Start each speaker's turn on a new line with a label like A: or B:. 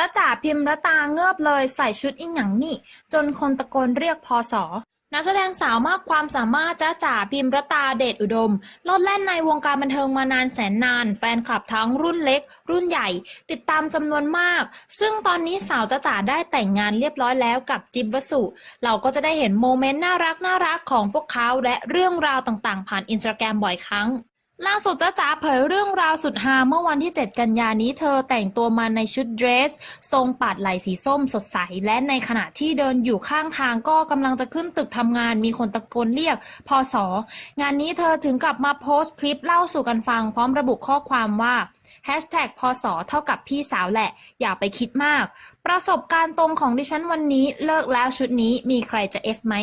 A: จ้าจ๋าพิมรตาเงือบเลยใส่ชุดอีหยังนี่ จนคนตะโกนเรียกพอสอนักแสดงสาวมากความสามารถจ้าจ๋าพิมรตาเดชอุดมลดแล่นในวงการบันเทิงมานานแสนนาน แฟนคลับทั้งรุ่นเล็ก รุ่นใหญ่ ติดตามจำนวนมาก ซึ่งตอนนี้สาวจ้าจ๋าได้แต่งงานเรียบร้อยแล้วกับจิ๊บวสุ เราก็จะได้เห็นโมเมนต์น่ารักน่ารักของพวกเขาและเรื่องราวต่างๆ ผ่านอินสตาแกรมบ่อยครั้ง ล่าสุดจ้าจ๋าเผยเรื่องราวสุดฮาเมื่อวันที่ 7 กันยานี้เธอแต่งตัวมาในชุดเดรส ทรงปาดไหล่สีส้มสดใส และในขณะที่เดินอยู่ข้างทางก็กำลังจะขึ้นตึกทำงานมีคนตะโกนเรียกพอสองานนี้เธอถึงกลับมาโพสต์คลิปเล่าสู่กันฟังพร้อมระบุข้อความว่า Hashtag พศเท่ากับพี่สาวแหละ อย่าไปคิดมาก ประสบการณ์ตรงของดิฉันวันนี้เลิกแล้วชุดนี้มีใครจะเอฟไหม